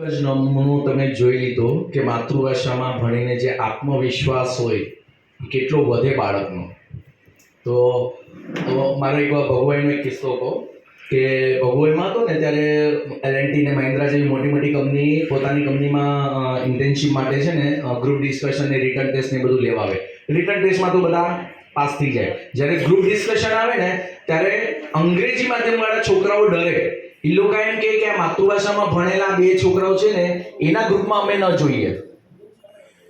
જ નમૂનો તમે જોઈ લીધો કે માતૃભાષામાં ભણીને જે આત્મવિશ્વાસ હોય કેટલો વધે બાળકનો. તો તો મારો એક વાર ભગવાઈનો એક કિસ્સો કહો કે ભગવાઈમાં હતો ને ત્યારે એલ ને મહિન્દ્રા જેવી મોટી મોટી કંપની પોતાની કંપનીમાં ઇન્ટર્નશીપ માટે છે ને ગ્રુપ ડિસ્કશન ને રિટર્ન ટેસ્ટ ને બધું લેવા આવે રિટર્ન ટેસ્ટમાં તો બધા પાસ થઈ જાય. જ્યારે ગ્રુપ ડિસ્કશન આવે ને, ત્યારે અંગ્રેજી માધ્યમવાળા છોકરાઓ ડરે. લોકો એમ કે કે માતૃભાષામાં ભણેલા બે છોકરાઓ છે ને, એના ગ્રુપમાં અમે ન જોઈએ.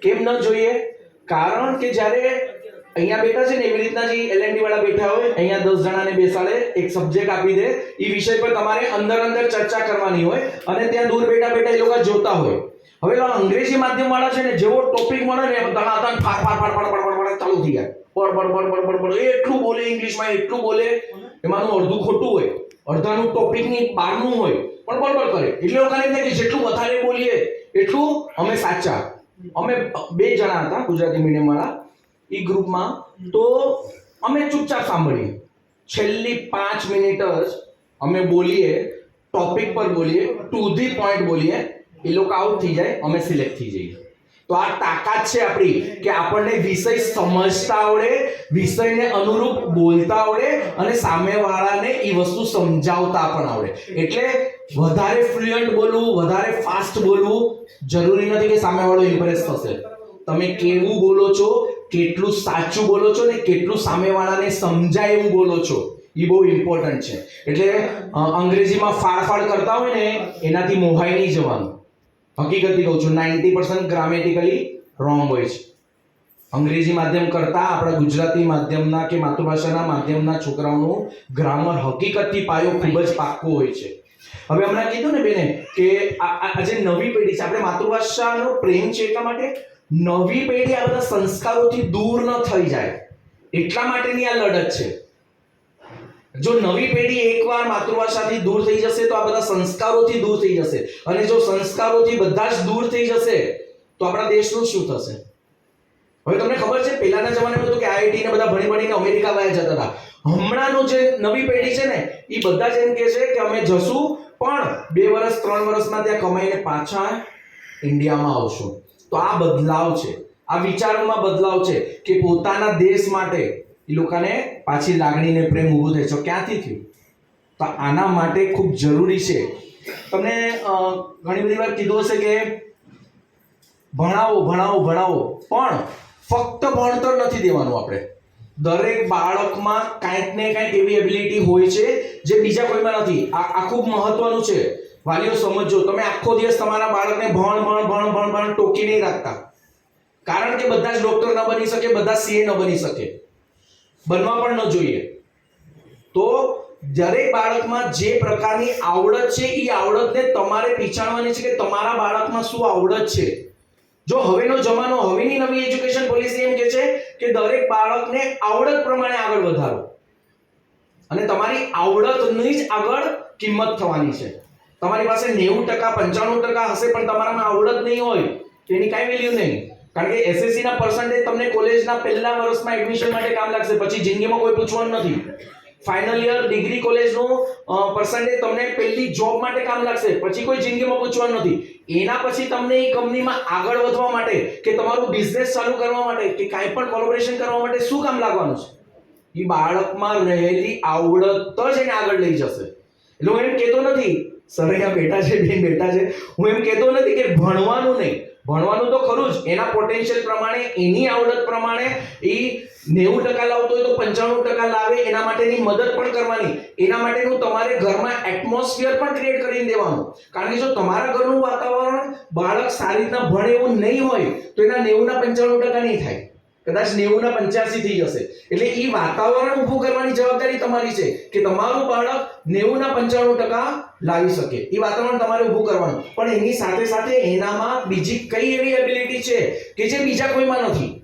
કેમ ન જોઈએ? કારણ કે જ્યારે અહીંયા બેઠા છે ને, એવી રીતના જે એલએનડી વાળા બેઠા હોય, અહીંયા દસ જણાને બેસાડે, એક સબ્જેક્ટ આપી દે એ વિષય પર તમારે અંદર અંદર ચર્ચા કરવાની હોય અને ત્યાં દૂર બેઠા બેઠા એ લોકો જોતા હોય. હવે અંગ્રેજી માધ્યમ વાળા છે ને, જેવો ટોપિક મળે ને ફાડ ફાર ફાર ફાર ફાર ફાર ફાડ ચાલુ થઈ જાય. પડ પડ પડ બડ એ એટલું બોલે ઇંગ્લિશમાં એટલું બોલે. એમાંનું અડધું ખોટું અડધાનું ટોપિકની બહારનું હોય, પણ બરાબર કરે. એટલે લોકોને એમ કે જેટલું વધારે બોલીએ, એટલું અમે સાચા. અમે બે જણા હતા, ગુજરાતી મીડિયમ વાળા, એ ગ્રુપમાં તો અમે ચૂપચાપ સાંભળીએ. છેલ્લી પાંચ મિનિટ જ અમે બોલીએ ટોપિક પર બોલીએ ટુ ધી પોઈન્ટ બોલીએ. એ લોકો આઉટ થઈ જાય, અમે સિલેક્ટ થઈ જઈએ. તો આ તાકાત છે આપણી કે આપણને વિષય સમજતા આવડે, વિષયને અનુરૂપ બોલતા આવડે અને સામેવાળાને એ વસ્તુ સમજાવતા પણ આવડે. એટલે વધારે ફ્લુઅન્ટ બોલવું, વધારે ફાસ્ટ બોલવું જરૂરી નથી કે સામેવાળો ઇમ્પ્રેસ થશે. તમે કેવું બોલો છો, કેટલું સાચું બોલો છો ને કેટલું સામેવાળાને સમજાય એવું બોલો છો એ બહુ ઇમ્પોર્ટન્ટ છે. એટલે અંગ્રેજીમાં ફાળફાળ કરતા હોય ને, એનાથી મોહાઈ નહીં જવાનું. હકીકતથી કહું છું નાઇન્ટી પર્સન્ટ ગ્રામેટિકલી રોંગ હોય છે. અંગ્રેજી માધ્યમ કરતાં આપણા ગુજરાતી માધ્યમના કે માતૃભાષાના માધ્યમના છોકરાઓનું ગ્રામર હકીકતથી પાયો ખૂબ જ પાક્કો હોય છે. હવે હમણાં કીધું ને બેને કે આ જે નવી પેઢી છે, આપણે માતૃભાષાનો પ્રેમ છે એટલા માટે નવી પેઢી આ બધા સંસ્કારોથી દૂર ન થઈ જાય. એટલા માટેની આ લડત છે. જો નવી પેઢી એકવાર માતૃભાષાથી દૂર થઈ જશે તો આ બધા સંસ્કારોથી દૂર થઈ જશે. અને જો સંસ્કારોથી બધા જ દૂર થઈ જશે, તો આપણા દેશનું શું થશે? હવે તમને ખબર છે, પહેલાના જમાનામાં હતું કે આઈઆઈટી ને બધા ભણી ભણીને અમેરિકા વાયા જતા હતા. હમણાંનું જે નવી પેઢી છે ને એ બધા જ એમ કહે છે કે અમે જશું, પણ બે વર્ષ ત્રણ વર્ષમાં ત્યાં કમાઈને પાછા ઇન્ડિયામાં આવશું. તો આ બદલાવ છે. આ વિચારોમાં બદલાવ છે કે પોતાના દેશ માટે એ લોકોને પાછી લાગણીને પ્રેમ ઊભો થાય. છે ક્યાંથી થયું? તો આના માટે ખૂબ જરૂરી છે. તમને ઘણી બધી વાર કીધું હશે કે ભણાવો ભણાવો ભણાવો. પણ ફક્ત ભણતર નથી દેવાનું આપણે. દરેક બાળકમાં કાંઈક ને કાંઈક એવી એબિલિટી હોય છે જે બીજા કોઈમાં નથી. આ આ ખૂબ મહત્વનું છે. વાલીઓ સમજો તમે આખો દિવસ તમારા બાળકને ભણ ભણ ભણ ભણ ભણ ટોકી નહીં રાખતા. કારણ કે બધા જ ડોક્ટર ન બની શકે, બધા સીએ ન બની શકે. બનવા પણ ન જોઈએ. તો દરેક બાળકમાં જે પ્રકારની આવડત છે એ આવડતને તમારે પીછાણવાની છે કે તમારા બાળકમાં શું આવડત છે? જો હવેનો જમાનો, હવેની નવી એજ્યુકેશન પોલિસી એમ કે છે કે દરેક બાળકને આવડત પ્રમાણે આગળ વધારો. અને તમારી આવડતની જ આગળ કિંમત થવાની છે. તમારી પાસે નેવું ટકા, પંચાણું ટકા હશે પણ તમારામાં આવડત નહીં હોય એની કાંઈ વેલ્યુ નહીં. કારણ કે એસએસસી ના પર્સન્ટેજ તમને કોલેજના પહેલા વર્ષમાં એડમિશન માટે કામ લાગશે. પછી જિંદગીમાં કોઈ પૂછવાનું નથી. ફાઇનલ યર ડિગ્રી કોલેજનું પર્સન્ટેજ તમને પહેલી જોબ માટે કામ લાગશે. પછી કોઈ જિંદગીમાં પૂછવાનું નથી. એના પછી તમને એ કંપનીમાં આગળ વધવા માટે કે તમારું બિઝનેસ ચાલુ કરવા માટે કે કાંઈ પણ કોલોબરેશન કરવા માટે શું કામ લાગવાનું છે? એ બાળકમાં રહેલી આવડત જ એને આગળ લઈ જશે. એટલે હું એમ કહેતો નથી, સર, અહીંયા બેઠા છે, બેન બેઠા છે. હું એમ કહેતો નથી કે ભણવાનું નહીં. ભણવાનું તો ખરું જ. એના પોટેન્શિયલ પ્રમાણે, એની આવડત પ્રમાણે એ નેવું ટકા લાવતો હોય તો પંચાણું ટકા લાવે, એના માટેની મદદ પણ કરવાની. એના માટેનું તમારે ઘરમાં એટમોસ્ફિયર પણ ક્રિએટ કરીને દેવાનું. કારણ કે જો તમારા ઘરનું વાતાવરણ બાળક સારી રીતના ભણે એવું નહીં હોય, તો એના નેવુંના પંચાણું ટકા નહીં થાય. કદાચ નેવુંના પંચ્યાસી થઈ જશે. એટલે એ વાતાવરણ ઊભું કરવાની જવાબદારી તમારી છે કે તમારું બાળક નેવુંના પંચાણું ટકા લાવી શકે. એ વાતાવરણ તમારે ઊભું કરવાનું. પણ એની સાથે સાથે એનામાં બીજી કઈ એવી એબિલિટી છે કે જે બીજા કોઈમાં નથી?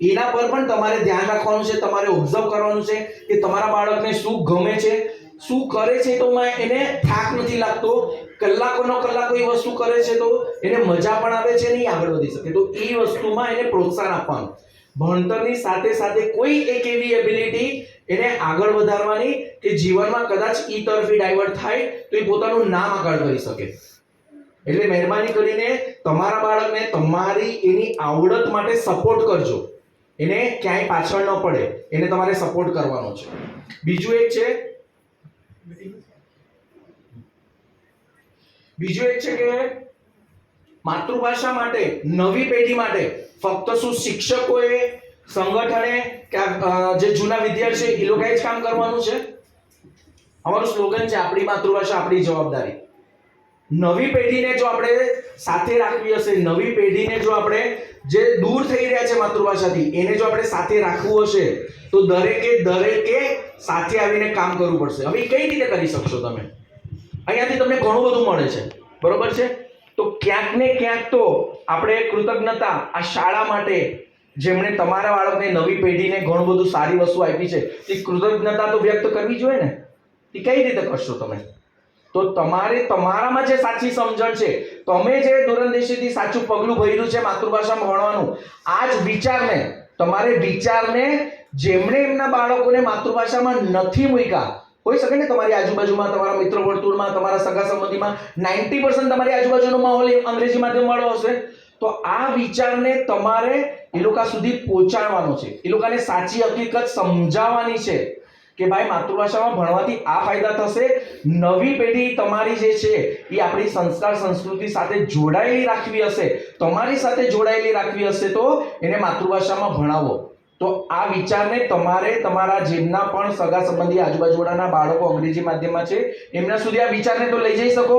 એના પર પણ તમારે ધ્યાન રાખવાનું છે, તમારે ઓબ્ઝર્વ કરવાનું છે કે તમારા બાળકને શું ગમે છે, શું કરે છે તો એને થાક નથી લાગતો, કલાકોનો કલાકો એ વસ્તુ કરે છે તો એને મજા પણ આવે છે નહીં આગળ વધી શકે. તો એ વસ્તુમાં એને પ્રોત્સાહન આપવાનું. ભણતરની સાથે સાથે કોઈ એક એવી એબિલિટી એને આગળ વધારવાની કે જીવનમાં કદાચ ઈ તરફી ડાયવર્ટ થાય તો એ પોતાનું નામ આગળ કરી શકે. એટલે મહેરબાની કરીને તમારા બાળકને તમારી એની આવડત માટે સપોર્ટ કરજો. એને ક્યાંય પાછળ ન પડે. એને તમારે સપોર્ટ કરવાનો છે. બીજું એક છે બીજું એક છે કે માતૃભાષા માટે, નવી પેઢી માટે ફક્ત શું શિક્ષકોએ, સંગઠને કે જે જૂના વિદ્યાર્થીઓ એ લોકોએ જ કામ કરવાનું છે? અમારું સ્લોગન છે આપણી માતૃભાષા, આપણી જવાબદારી. નવી પેઢીને જો આપણે સાથે રાખવી હશે, નવી પેઢીને જો આપણે જે દૂર થઈ રહ્યા છે માતૃભાષાથી, એને જો આપણે સાથે રાખવું હશે, તો દરેકે દરેકે સાથે આવીને કામ કરવું પડશે. હવે કઈ રીતે કરી શકશો તમે? અહીંયાથી તમને ઘણું બધું મળે છે. બરોબર છે? તો ક્યાંક ને ક્યાંક તો આપણે કૃતજ્ઞતા આ શાળા માટે જેમણે તમારા બાળકને નવી પેઢીને ઘણું બધું સારી વસ્તુ આપી છે, એ કૃતજ્ઞતા તો વ્યક્ત કરવી જોઈએ ને? એ કઈ રીતે કરશો તમે? તો તમારે તમારામાં જે સાચી સમજણ છે, તમે જે દૂરંદેશીથી સાચું પગલું ભર્યું છે માતૃભાષામાં ભણવાનું, આ જ વિચારને, તમારે વિચારને જેમણે એમના બાળકોને માતૃભાષામાં નથી મૂક્યા હોઈ શકે ને તમારી આજુબાજુમાં, તમારા મિત્ર વર્તુળમાં, તમારા સગા સંબંધીમાં નાઇન્ટી પર્સન્ટ તમારી આજુબાજુનો માહોલ અંગ્રેજી માધ્યમ વાળો હશે. તો આ વિચારને તમારે એ લોકો સુધી પહોંચાડવાનો છે. એ લોકોને સાચી હકીકત સમજાવવાની છે કે ભાઈ માતૃભાષામાં ભણવાથી આ ફાયદા થશે. નવી પેઢી તમારી જે છે એ આપણી સંસ્કાર સંસ્કૃતિ સાથે જોડાયેલી રાખવી હશે. તમારી સાથે જોડાયેલી રાખવી હશે તો એને માતૃભાષામાં ભણાવો. તો આ વિચારને તમારે તમારા જેમના પણ સગા સંબંધી આજુબાજુવાળાના બાળકો અંગ્રેજી માધ્યમમાં છે, એમના સુધી આ વિચારને તો લઈ જઈ શકો.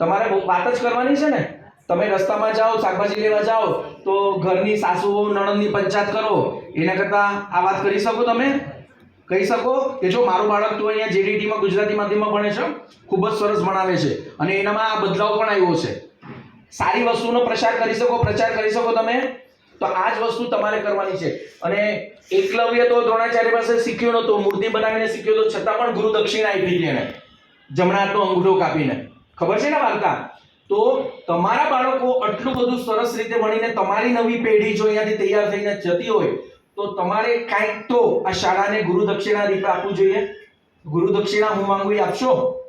તમારે વાત જ કરવાની છે ને? તમે રસ્તામાં જાઓ, શાકભાજી લેવા જાઓ, તો ઘરની સાસુ નણંદની પંચાયત કરો, એના કરતાં આ વાત કરી શકો તમે? કહી શકો કે જો મારું બાળક તો અહીંયા જેડીટીમાં ગુજરાતી માધ્યમમાં ભણે છે, ખૂબ જ સરસ ભણાવે છે અને એનામાં આ બદલાવ પણ આવ્યો છે. સારી વસ્તુનો પ્રચાર કરી શકો, પ્રચાર કરી શકો તમે? તો આ જ વસ્તુ તમારે કરવાની છે. અને એકલવ્ય તો દ્રોણાચાર્ય પાસે શીખ્યો નતો મૂર્તિ બનાવીને શીખ્યો તો છતાં પણ ગુરુ દક્ષિણા આપી હતી એને. જમણા હાથનો અંગૂઠો કાપીને. ખબર છે ને વાર્તા? તો તમારા બાળકો આટલું બધું સરસ રીતે ભણીને તમારી નવી પેઢી જો અહીંયાથી તૈયાર થઈને જતી હોય, તો તમારે કાંઈક તો આ શાળાને ગુરુ દક્ષિણા રીતે આપવું જોઈએ. ગુરુ દક્ષિણા હું માંગુ આપશો?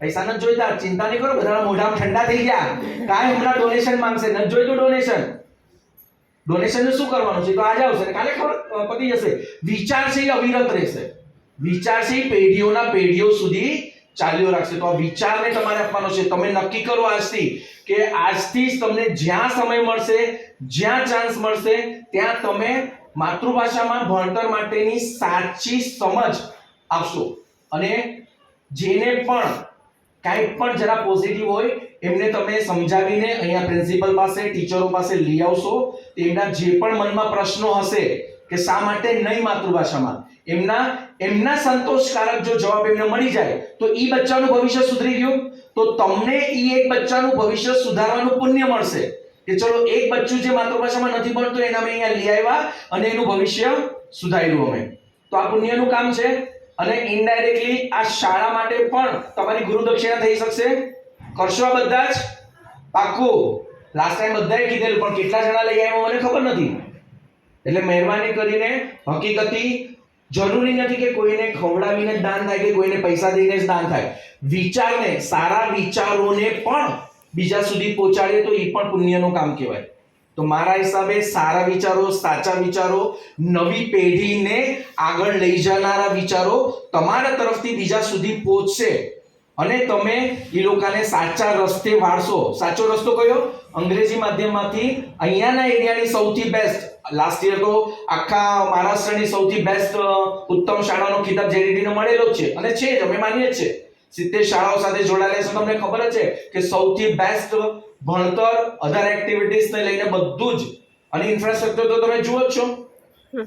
પૈસા નથી જોઈતા? ચિંતા નહીં કરો બધા મોઢા ઠંડા થઈ ગયા. કાંઈ હમણાં ડોનેશન માંગશે. નથી જોઈતું ડોનેશન ડોનેશન શું કરવાનું છે? તો આજે આવશે. ને કાલે ખબર પતી જશે. વિચારશીલ અવિરત રહેશે. વિચારશીલ પેઢીઓના પેઢીઓ સુધી ચાલ્યો રાખશે. તો આ વિચારને તમારે આપવાનો છે. તમે નક્કી કરો આજથી કે આજથી જ તમને જ્યાં સમય મળશે, જ્યાં ચાન્સ મળશે, ત્યાં તમે માતૃભાષામાં ભણતર માટેની સાચી સમજ આપશો. અને જેને પણ કાંઈ પણ જરા પોઝિટિવ હોય એમને તમે સમજાવીને અહીંયા પ્રિન્સિપલ પાસે, ટીચરો પાસે લઈ આવશો તેમના જે પણ મનમાં પ્રશ્નો હશે કે શા માટે નહીં માતૃભાષામાં, એમના એમના સંતોષકારક જો જવાબ એમને મળી જાય, તો એ બચ્ચાનું ભવિષ્ય સુધરી ગયું. તો તમને એ એક બચ્ચાનું ભવિષ્ય સુધારવાનું પુણ્ય મળશે કે ચલો એક બચ્ચું જે માતૃભાષામાં નથી ભણતું, એને અમે અહીંયા લઈ આવ્યા અને એનું ભવિષ્ય સુધાર્યું અમે. તો આ પુણ્યનું કામ છે. અને ઇનડાયરેક્ટલી આ શાળા માટે પણ તમારી ગુરુ દક્ષિણા થઈ શકશે. કરશો આ બધા જ? પાક્કું. લાસ્ટ ટાઈમ બધાએ કીધેલું, પણ કેટલા જણા લઈ આવ્યા મને ખબર નથી. એટલે મહેરબાની કરીને હકીકતી જરૂરી નથી કે કોઈને ખવડાવીને જ દાન થાય કે કોઈને પૈસા દઈને જ દાન થાય. વિચારને, સારા વિચારોને પણ બીજા સુધી પહોંચાડીએ તો એ પણ પુણ્યનું કામ કહેવાય. તો મારા હિસાબે સારા વિચારો, સાચા વિચારો, નવી પેઢીને આગળ લઈ જનારા વિચારો તમારા તરફથી બીજા સુધી પહોંચશે. અને તમે એ લોકોને સાચા રસ્તે વાળશો. સાચો રસ્તો કયો? અંગ્રેજી માધ્યમમાંથી અહીંયાના એરિયાની સૌથી બેસ્ટ લાસ્ટ યર તો આખા મહારાષ્ટ્રની સૌથી બેસ્ટ ઉત્તમ શાળાનો ખિતાબ જેડીડીને મળેલો છે. અને છે જ અમે માનીએ જ છે. સિત્તેર શાળાઓ સાથે જોડાયેલા છે તમને ખબર જ છે કે સૌથી બેસ્ટ ભણતર અધર એક્ટિવિટીઝને લઈને બધું જ. અને ઇન્ફ્રાસ્ટ્રક્ચર તો તમે જુઓ જ છો.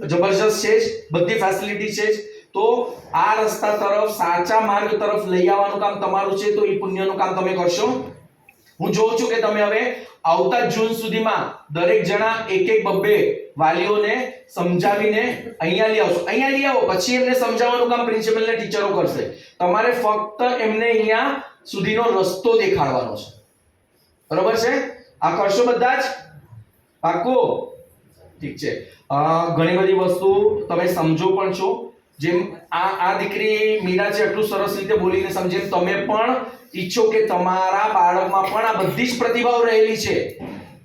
જબરજસ્ત છે જ બધી ફેસિલિટી છે જ. તો આ રસ્તા તરફ, સાચા માર્ગ તરફ લઈ આવવાનું કામ તમારું છે, તો એ પુણ્યનું કામ તમે કરશો. હું જોઉં છું કે તમે હવે આવતા જૂન સુધીમાં દરેક જણા એક એક બબ્બે વાલીઓને સમજાવીને અહીંયા લઈ આવશો. અહીંયા લઈ આવો, પછી એમને સમજાવવાનું કામ પ્રિન્સિપલ ને ટીચરો કરશે. તમારે ફક્ત એમને અહીંયા સુધીનો રસ્તો દેખાડવાનો છે. બરોબર છે? આ કરશો બધા જ? પાકો ઠીક છે. ઘણી બધી વસ્તુ તમે સમજો પણ છો. જેમ આ આ દીકરી મીરા છે એટલું સરસ રીતે બોલીને સમજે, તમે પણ ઈચ્છો કે તમારા બાળકમાં પણ આ બધી જ પ્રતિભાઓ રહેલી છે.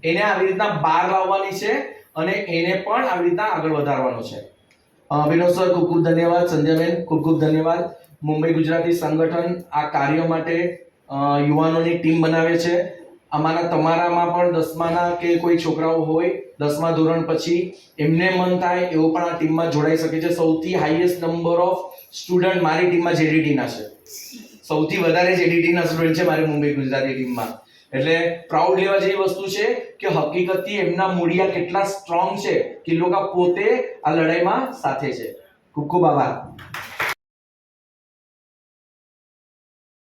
એને આવી રીતના બહાર લાવવાની છે અને એને પણ આવી રીતના આગળ વધારવાનો છે. વિનોદ સર, ખૂબ ખૂબ ધન્યવાદ. સંધ્યાબેન, ખૂબ ખૂબ ધન્યવાદ. મુંબઈ ગુજરાતી સંગઠન આ કાર્ય માટે યુવાનોની ટીમ બનાવે છે. અમારા તમારામાં પણ દસમાના કે કોઈ છોકરાઓ હોય, દસમા ધોરણ પછી એમને મન થાય એવો પણ આ ટીમમાં જોડાઈ શકે છે. સૌથી હાઈએસ્ટ નંબર ઓફ સ્ટુડન્ટ મારી ટીમમાં જેડીટીના છે. સૌથી વધારે જેડીટીના સ્ટુડન્ટ છે મારી મુંબઈ ગુજરાતી ટીમમાં. એટલે પ્રાઉડ લેવા જેવી વસ્તુ છે કે હકીકતથી એમના મૂળિયા કેટલા સ્ટ્રોંગ છે કે લોકો પોતે આ લડાઈમાં સાથે છે. ખૂબ ખૂબ આભાર.